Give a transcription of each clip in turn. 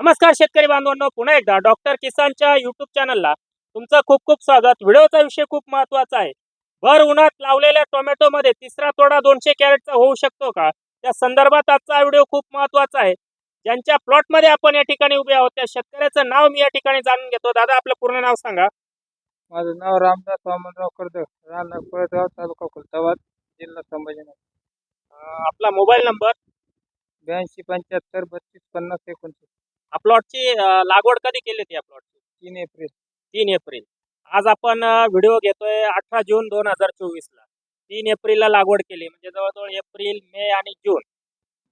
नमस्कार शेतकरी बांधवांनो पुन्हा एकदा डॉक्टर किसानच्या युट्यूब चॅनलला तुमचं खूप खूप स्वागत. व्हिडिओचा विषय खूप महत्त्वाचा आहे. भर उन्हात लावलेल्या टोमॅटोमध्ये तिसरा तोडा दोनशे कॅरेटचा होऊ शकतो का? त्या संदर्भात आजचा व्हिडिओ खूप महत्त्वाचा आहे. ज्यांच्या प्लॉटमध्ये आपण या ठिकाणी उभे आहोत त्या शेतकऱ्याचं नाव मी या ठिकाणी जाणून घेतो. दादा आपलं पूर्ण नाव सांगा. माझं नाव रामदास वामनराव कर्दळ राहणार कोळगाव तालुका खुलताबाद जिल्हा संभाजीनगर. आपला मोबाईल नंबर? ब्याऐंशी पंच्याहत्तर बत्तीस पन्नास एकोणतीस. प्लॉटची लागवड कधी केली होती या प्लॉटची? तीन एप्रिल. तीन एप्रिल. आज आपण व्हिडिओ घेतोय अठरा जून दोन हजार चोवीसला. तीन एप्रिलला लागवड केली. म्हणजे जवळजवळ एप्रिल मे आणि जून.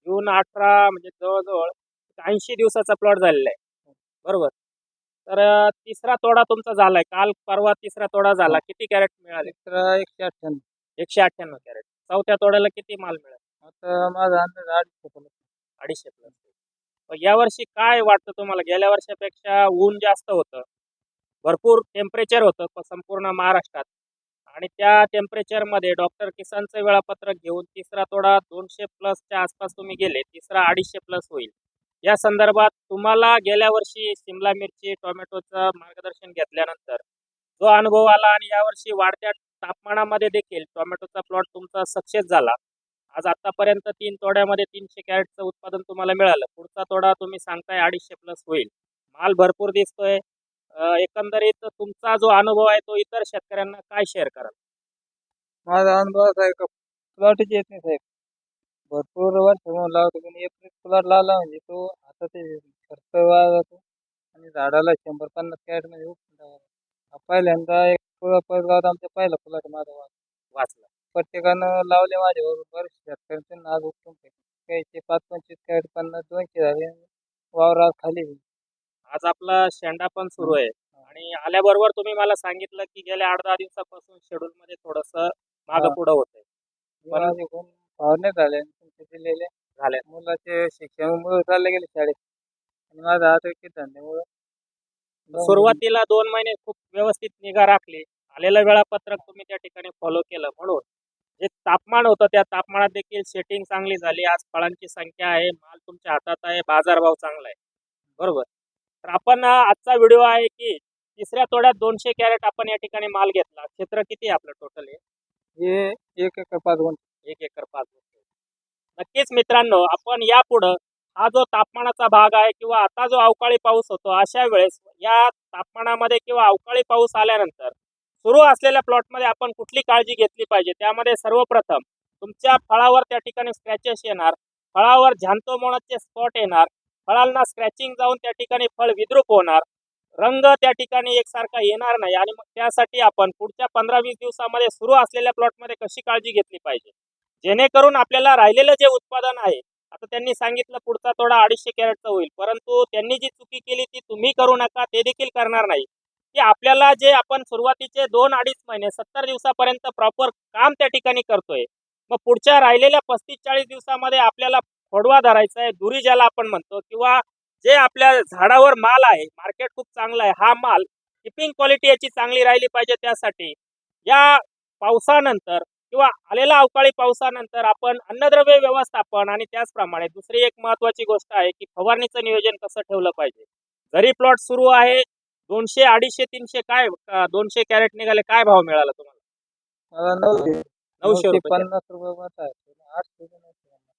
जून अठरा म्हणजे जवळजवळ ऐंशी दिवसाचा प्लॉट झालेला आहे. बरोबर? तर तिसरा तोडा तुमचा झालाय. काल परवा तिसरा तोडा झाला. किती कॅरेट मिळाले? एक्स्ट्रा एकशे अठ्ठ्याण्णव. एकशे अठ्ठ्याण्णव कॅरेट. चौथ्या तोड्याला किती माल मिळाला? आता माझा अंदाज अडीचशे. अडीचशे प्लस यावर्षी काय वाटतं तुम्हाला? गेल्या वर्षापेक्षा ऊन जास्त होतं. भरपूर टेम्परेचर होतं संपूर्ण महाराष्ट्रात. आणि त्या टेम्परेचरमध्ये डॉक्टर किसानचं वेळापत्रक घेऊन तिसरा तोडा दोनशे प्लसच्या आसपास तुम्ही गेले तिसरा अडीचशे प्लस होईल. या संदर्भात तुम्हाला गेल्या वर्षी सिमला मिरची टोमॅटोचं मार्गदर्शन घेतल्यानंतर जो अनुभव आला आणि यावर्षी वाढत्या तापमानामध्ये देखील टोमॅटोचा प्लॉट तुमचा सक्सेस झाला. आज आतापर्यंत तीन तोड्यामध्ये तीनशे कॅरेटचं उत्पादन तुम्हाला मिळालं. पुढचा तोडा तुम्ही सांगताय अडीचशे प्लस होईल. माल भरपूर दिसतोय. एकंदरीत तुमचा जो अनुभव आहे तो इतर शेतकऱ्यांना काय शेअर कराल? माझा अनुभव का प्लॉटच येत नाही साहेब. भरपूर वर्ष म्हणून लावतो पण एप्रिल प्लॉट लावला म्हणजे तो आता ते खर्च वाया जातो आणि झाडाला शंभर पन्नास कॅरेटमध्ये. पहिल्यांदा एक फुलं गावात आमच्या पहिला प्लॉट माझा वाचलं. प्रत्येकानं लावले माझ्यावर बरेच शेतकऱ्यांचे नाग उपटून पाच पंचवीस कॅरेट पन्नास दोनशे झाले वावरात खाली आज आपला शेंडा पण सुरू आहे. आणि आल्याबरोबर तुम्ही मला सांगितलं की गेल्या आठ दहा दिवसापासून शेड्यूल मध्ये थोडस मागं. पुढं माझे कोण फवारणे झाले तुमचे दिलेले झाले. मुलाचे शिक्षणामुळे चालले गेले शाळेत. आणि माझा आता धंद्यामुळे सुरुवातीला दोन महिने खूप व्यवस्थित निगा राखली. आलेलं वेळापत्रक तुम्ही त्या ठिकाणी फॉलो केलं म्हणून. जे तापमान होतं त्या तापमानात देखील सेटिंग चांगली झाली. आज फळांची संख्या आहे माल तुमच्या हातात आहे बाजारभाव चांगला आहे. बरोबर? तर आपण आजचा व्हिडिओ आहे की तिसऱ्या तोड्यात दोनशे कॅरेट आपण या ठिकाणी माल घेतला. क्षेत्र किती आहे आपलं टोटल हे? हे एक एकर पाच गुंठ. एक एकर पाच गुंठे. नक्कीच मित्रांनो आपण यापुढं हा जो तापमानाचा भाग आहे किंवा आता जो अवकाळी पाऊस होतो अशा वेळेस या तापमानामध्ये किंवा अवकाळी पाऊस आल्यानंतर सुरू असलेल्या प्लॉटमध्ये आपण कुठली काळजी घेतली पाहिजे? त्यामध्ये सर्वप्रथम तुमच्या फळावर त्या ठिकाणी स्क्रॅचेस येणार. फळावर झांतोमोणाचे स्पॉट येणार. फळांना स्क्रॅचिंग जाऊन त्या ठिकाणी फळ विद्रुप होणार. रंग त्या ठिकाणी एकसारखा येणार नाही आणि मग त्यासाठी आपण पुढच्या पंधरा वीस दिवसामध्ये सुरू असलेल्या प्लॉटमध्ये कशी काळजी घेतली पाहिजे? जेणेकरून आपल्याला राहिलेलं जे उत्पादन आहे आता त्यांनी सांगितलं पुढचा थोडा अडीचशे कॅरेटचा होईल. परंतु त्यांनी जी चुकी केली ती तुम्ही करू नका ते देखील करणार नाही. की आपल्याला जे आपण सुरुवातीचे दोन अडीच महिने सत्तर दिवसापर्यंत प्रॉपर काम त्या ठिकाणी करतोय मग पुढच्या राहिलेल्या पस्तीस चाळीस दिवसामध्ये आपल्याला फोडवा धरायचा आहे दुरी ज्याला आपण म्हणतो किंवा जे आपल्या झाडावर माल आहे मार्केट खूप चांगलं आहे हा माल किपिंग क्वालिटी याची चांगली राहिली पाहिजे त्यासाठी या पावसानंतर किंवा आलेल्या अवकाळी पावसानंतर आपण अन्नद्रव्य व्यवस्थापन आणि त्याचप्रमाणे दुसरी एक महत्वाची गोष्ट आहे की फवारणीचं नियोजन कसं ठेवलं पाहिजे. जरी प्लॉट सुरू आहे दोनशे अडीचशे तीनशे काय अं, दोनशे कॅरेट निघाले काय भाव मिळाला तुम्हाला? मला नऊशे. नऊशे रुपये. पन्नास रुपये मत आहे. आठशे ते नऊशे पन्नास.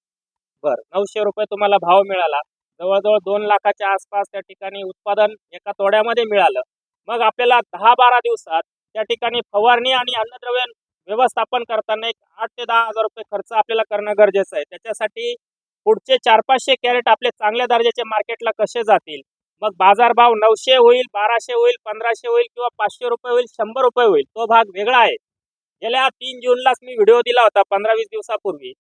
बर नऊशे रुपये तुम्हाला भाव मिळाला. जवळजवळ दोन लाखाच्या आसपास त्या ठिकाणी उत्पादन एका तोड्यामध्ये मिळालं. मग आपल्याला दहा बारा दिवसात त्या ठिकाणी फवारणी आणि अन्नद्रव्य व्यवस्थापन करताना एक आठ ते दहा हजार रुपये खर्च आपल्याला करणं गरजेचं आहे. त्याच्यासाठी पुढचे चार पाचशे कॅरेट आपले चांगल्या दर्जाचे मार्केटला कसे जातील? मग बाजारभाव नऊशे होईल बाराशे होईल पंधराशे होईल किंवा पाचशे रुपये होईल शंभर रुपये होईल तो भाग वेगळा आहे. गेल्या तीन जूनलाच मी व्हिडिओ दिला होता पंधरा वीस दिवसापूर्वी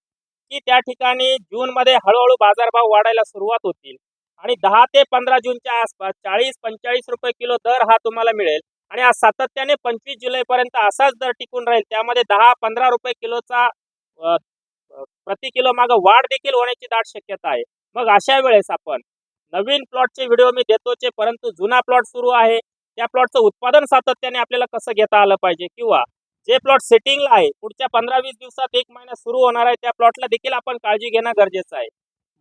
की त्या ठिकाणी जूनमध्ये हळूहळू बाजारभाव वाढायला सुरुवात होतील. आणि दहा ते पंधरा जूनच्या आसपास चाळीस पंचेचाळीस रुपये किलो दर हा तुम्हाला मिळेल. आणि आज सातत्याने पंचवीस जुलैपर्यंत असाच दर टिकून राहील. त्यामध्ये दहा पंधरा रुपये किलोचा प्रति किलो मागं वाढ देखील होण्याची दाट शक्यता आहे. मग अशा वेळेस आपण नवीन प्लॉटचे व्हिडिओ मी देतोचे परंतु जुना प्लॉट सुरू आहे. त्या प्लॉटचं उत्पादन सातत्याने आपल्याला कसं घेता आलं पाहिजे? किंवा जे प्लॉट सेटिंगला आहे पुढच्या पंधरा वीस दिवसात एक महिना सुरू होणार आहे त्या प्लॉटला देखील आपण काळजी घेणं गरजेचं आहे.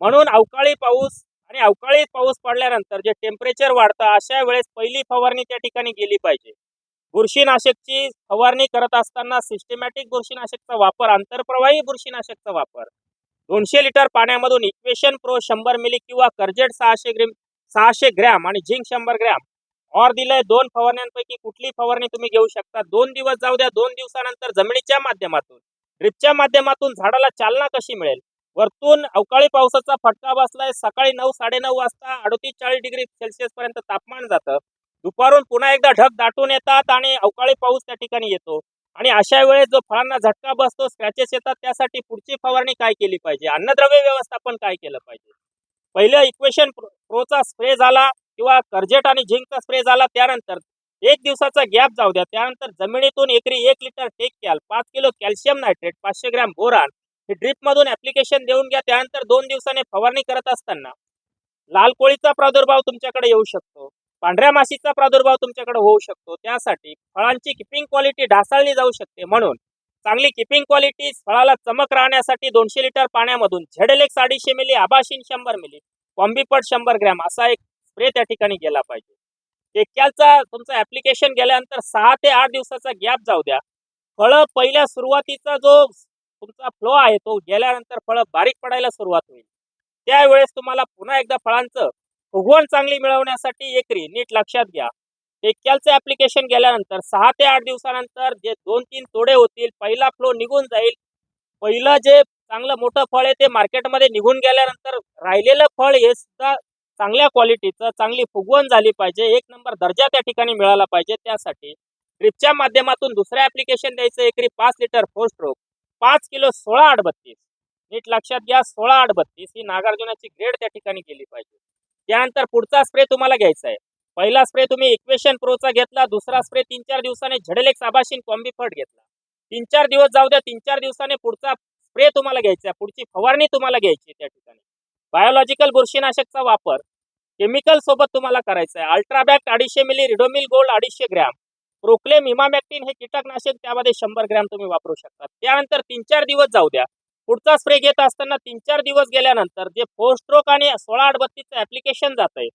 म्हणून अवकाळी पाऊस आणि अवकाळी पाऊस पडल्यानंतर जे टेम्परेचर वाढतं अशा वेळेस पहिली फवारणी त्या ठिकाणी गेली पाहिजे. बुरशीनाशकची फवारणी करत असताना सिस्टमॅटिक बुरशीनाशकचा वापर आंतरप्रवाही बुरशीनाशकचा वापर. दोनशे लिटर पाण्यामधून इक्वेशन प्रो शंभर मिली किंवा कर्जेट सहाशे ग्रॅम सहाशे ग्रॅम आणि झिंक शंभर ग्रॅम. और दिलंय दोन फवारण्यांपैकी कुठली फवारणी तुम्ही घेऊ शकता? दोन दिवस जाऊ द्या दोन दिवसानंतर जमिनीच्या माध्यमातून. ड्रिपच्या माध्यमातून झाडाला चालना कशी मिळेल? वरतून अवकाळी पावसाचा फटका बसलाय सकाळी नऊ साडेनऊ वाजता अडतीस चाळीस डिग्री सेल्सिअस पर्यंत तापमान जातं. दुपारून पुन्हा एकदा ढग दाटून येतात आणि अवकाळी पाऊस त्या ठिकाणी येतो. आणि अशा वेळेस जो फळांना झटका बसतो स्क्रॅचेस येतात त्यासाठी पुढची फवारणी काय केली पाहिजे? अन्नद्रव्य व्यवस्थापन काय केलं पाहिजे? पहिलं इक्वेशन प्रोचा स्प्रे झाला किंवा कर्जेट आणि झिंकचा स्प्रे झाला त्यानंतर एक दिवसाचा गॅप जाऊ द्या. त्यानंतर जमिनीतून एकरी एक लिटर टेक कॅल पाच किलो कॅल्शियम नायट्रेट पाचशे ग्रॅम बोरान हे ड्रिप मधून ऍप्लिकेशन देऊन घ्या. त्यानंतर दोन दिवसाने फवारणी करत असताना लाल कोळीचा प्रादुर्भाव तुमच्याकडे येऊ शकतो. पांढऱ्या माशीचा प्रादुर्भाव तुमच्याकडे होऊ शकतो. त्यासाठी फळांची किपिंग क्वालिटी ढासाळली जाऊ शकते. म्हणून चांगली किपिंग क्वालिटी फळाला चमक राहण्यासाठी दोनशे लिटर पाण्यामधून झेडेलेक्स अडीचशे मिली आबाशीन शंभर मिली कॉम्बिपट शंभर ग्रॅम असा एक स्प्रे त्या ठिकाणी गेला पाहिजे. टेक्यालचा तुमचं ऍप्लिकेशन गेल्यानंतर सहा ते आठ दिवसाचा गॅप जाऊ द्या. फळं पहिल्या सुरुवातीचा जो तुमचा फ्लो आहे तो गेल्यानंतर फळं बारीक पडायला सुरुवात होईल. त्यावेळेस तुम्हाला पुन्हा एकदा फळांचं फुगवण चांगली मिळवण्यासाठी एकरी नीट लक्षात घ्या. टेक्यालचं ऍप्लिकेशन गेल्यानंतर सहा ते आठ दिवसानंतर जे दोन तीन तोडे होतील पहिला फ्लो निघून जाईल. पहिलं जे चांगलं मोठं फळ आहे ते मार्केटमध्ये निघून गेल्यानंतर राहिलेलं फळ हे सुद्धा चांगल्या क्वालिटीचं चांगली फुगवण झाली पाहिजे. एक नंबर दर्जा त्या ठिकाणी मिळाला पाहिजे त्यासाठी. ड्रिपच्या माध्यमातून दुसरं ऍप्लिकेशन द्यायचं एकरी पाच लिटर फोर स्ट्रोक पाच किलो सोळा आठ बत्तीस. नीट लक्षात घ्या सोळा आठ बत्तीस ही नागार्जुनाची ग्रेड त्या ठिकाणी गेली पाहिजे. त्यानंतर पुढचा स्प्रे तुम्हाला घ्यायचा आहे. पहिला स्प्रे तुम्ही इक्वेशन प्रोचा घेतला दुसरा स्प्रे तीन चार दिवसाने झडेलेक्स साबाशीन कॉम्बिफर्ट घेतला. तीन चार दिवस जाऊ द्या तीन चार दिवसाने पुढचा स्प्रे तुम्हाला घ्यायचा आहे. पुढची फवारणी तुम्हाला घ्यायची त्या ठिकाणी. बायोलॉजिकल बुरशीनाशकचा वापर केमिकल सोबत तुम्हाला करायचा आहे. अल्ट्राबॅक्ट अडीचशे मिली रिडोमिल गोल्ड अडीचशे ग्रॅम. प्रोक्लेम इमामॅक्टिन हे कीटकनाशक त्यामध्ये शंभर ग्रॅम तुम्ही वापरू शकता. त्यानंतर तीन चार दिवस जाऊ द्या. पुढचा स्प्रे घेत असताना तीन चार दिवस गेल्यानंतर जे फोर स्ट्रोक आणि सोळा आठ बत्तीचं ऍप्लिकेशन जात आहे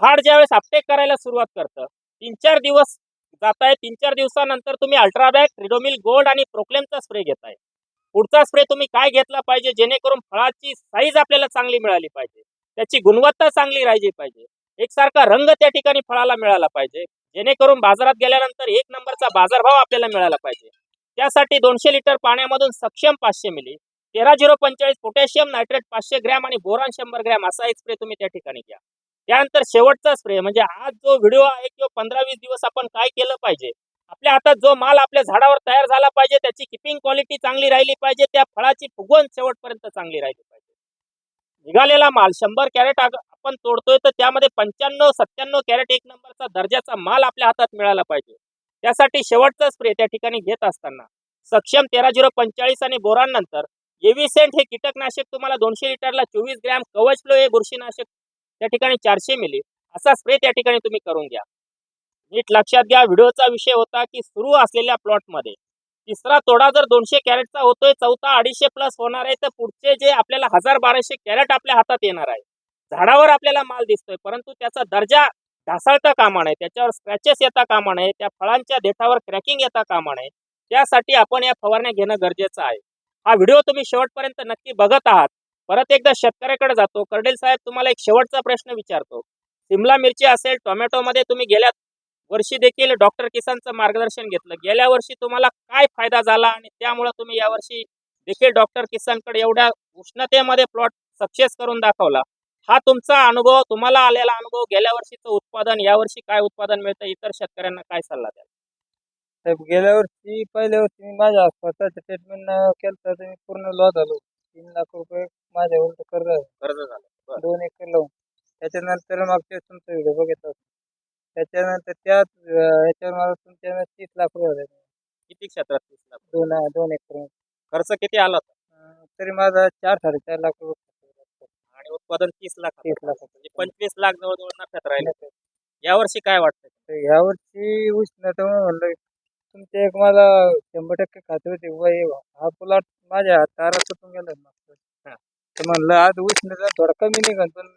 झाड ज्यावेळेस अपटेक करायला सुरुवात करतं तीन चार दिवस जात आहे तीन चार दिवसानंतर तुम्ही अल्ट्राबॅक रिडोमिल गोल्ड आणि प्रोक्लेमचा स्प्रे घेताय. पुढचा स्प्रे तुम्ही काय घेतला पाहिजे? जेणेकरून फळाची साईज आपल्याला चांगली मिळाली पाहिजे. त्याची गुणवत्ता चांगली राहिली पाहिजे. एकसारखा रंग त्या ठिकाणी फळाला मिळाला पाहिजे. जेणेकरून बाजारात गेल्यानंतर एक नंबरचा बाजारभाव आपल्याला मिळाला पाहिजे. त्यासाठी दोनशे लिटर पाण्यामधून सक्षम पाचशे मिली तेरा झिरो पंचेचाळीस पोटॅशियम नायट्रेट पाचशे ग्रॅम आणि बोरान शंभर ग्रॅम असा एक स्प्रे तुम्ही त्या ठिकाणी घ्या. त्यानंतर शेवटचा स्प्रे म्हणजे आज जो व्हिडिओ आहे किंवा पंधरा वीस दिवस आपण काय केलं पाहिजे आपल्या हातात जो माल आपल्या झाडावर तयार झाला पाहिजे त्याची किपिंग क्वालिटी चांगली राहिली पाहिजे त्या फळाची फुगवण शेवटपर्यंत चांगली राहिली पाहिजे. निघालेला माल शंभर कॅरेट आपण तोडतोय तर त्यामध्ये पंच्याण्णव सत्त्याण्णव कॅरेट एक नंबरचा दर्जाचा माल आपल्या हातात मिळाला पाहिजे. त्यासाठी शेवटचा स्प्रे त्या ठिकाणी घेत असताना. सक्षम तेरा झिरो पंचेचाळीस आणि बोरांनंतर एव्हिसेंट हे कीटकनाशक तुम्हाला दोनशे लिटरला चोवीस ग्रॅम कवच फ्लो हे बुरशीनाशक त्या ठिकाणी चारशे मिली. असा स्प्रे त्या ठिकाणी तुम्ही करून घ्या. नीट लक्षात घ्या व्हिडिओचा विषय होता की सुरू असलेल्या प्लॉटमध्ये तिसरा तोडा जर दोनशे कॅरेटचा होतोय चौथा अडीचशे प्लस होणार आहे तर पुढचे जे आपल्याला हजार बाराशे कॅरेट आपल्या हातात येणार आहे. झाडावर आपल्याला माल दिसतोय परंतु त्याचा दर्जा ढासाळता कामा नये त्याच्यावर स्क्रॅचेस येता कामा नये त्या फळांच्या देठावर क्रॅकिंग येता कामा नये त्यासाठी आपण या फवारण्या घेणं गरजेचं आहे. हा व्हिडिओ तुम्ही शेवटपर्यंत नक्की बघत आहात. परत एकदा शेतकऱ्याकडे जातो. कर्डेल साहेब तुम्हाला एक शेवटचा प्रश्न विचारतो. सिमला मिरची असेल टोमॅटोमध्ये तुम्ही गेल्या वर्षी देखील डॉक्टर किसानचं मार्गदर्शन घेतलं. गेल्या वर्षी तुम्हाला काय फायदा झाला आणि त्यामुळे तुम्ही यावर्षी देखील डॉक्टर किसानकडे एवढ्या उष्णतेमध्ये प्लॉट सक्सेस करून दाखवला. हा तुमचा अनुभव तुम्हाला आलेला अनुभव गेल्या वर्षीचं उत्पादन यावर्षी काय उत्पादन मिळतं इतर शेतकऱ्यांना काय सल्ला द्याल? साहेब गेल्या वर्षी पहिल्या वर्षी मी माझ्या स्वतःचं ट्रीटमेंट केलं तर मी पूर्ण लॉस झालो तीन लाख रुपये माझ्या उलट कर्ज आहे. कर्ज झालं बरं. दोन एकर लावून. त्याच्यानंतर मागच्या वेळेस तुमचा व्हिडिओ बघितला होता. त्याच्यानंतर त्याच अं, ह्याच्यावर मला तुमच्या तीस लाख रुपये झाले. किती क्षेत्रात तीस लाख? दोन दोन एकर. खर्च किती आला होता? तरी माझा चार साडेचार लाख रुपये. उत्पादन तीस लाख तीस लाख म्हणजे पंचवीस लाख जवळजवळ नफ्यात राहिले. तर यावर्षी काय वाटतं ह्या वर्षी उष्णता म्हणलं तुमचे एक मला शंभर टक्के खात्री होती हे हा प्लॉट माझ्या तारा तुटून गेला वर्षी. हा. तर म्हणलं आज उष्णता थोडा कमी निघन पण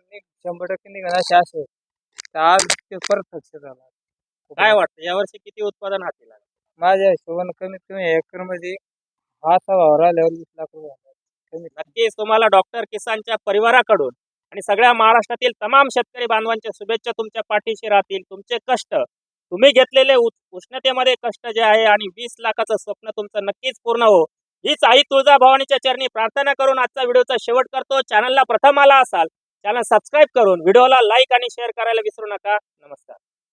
शंभर टक्के निघन असे असे तर आज ते परत सक्सेस झाला. काय वाटतं यावर्षी किती उत्पादन हाती लागलं? माझ्या हिशोबानं कमीत कमी एकरमध्ये हा भाव राहिल्यावर वीस लाख रुपये. नक्कीच तुम्हाला डॉक्टर किसानच्या परिवाराकडून आणि सगळ्या महाराष्ट्रातील तमाम शेतकरी बांधवांच्या शुभेच्छा तुमच्या पाठीशी राहतील. तुमचे कष्ट तुम्ही घेतलेले उष्णतेमध्ये कष्ट जे आहे आणि वीस लाखाचं स्वप्न तुमचं नक्कीच पूर्ण हो. हीच आई तुळजा भवानीच्या चरणी प्रार्थना करून आजचा व्हिडिओचा शेवट करतो. चॅनलला प्रथम आला असाल चॅनल सबस्क्राईब करून व्हिडिओला लाईक आणि शेअर करायला विसरू नका. नमस्कार.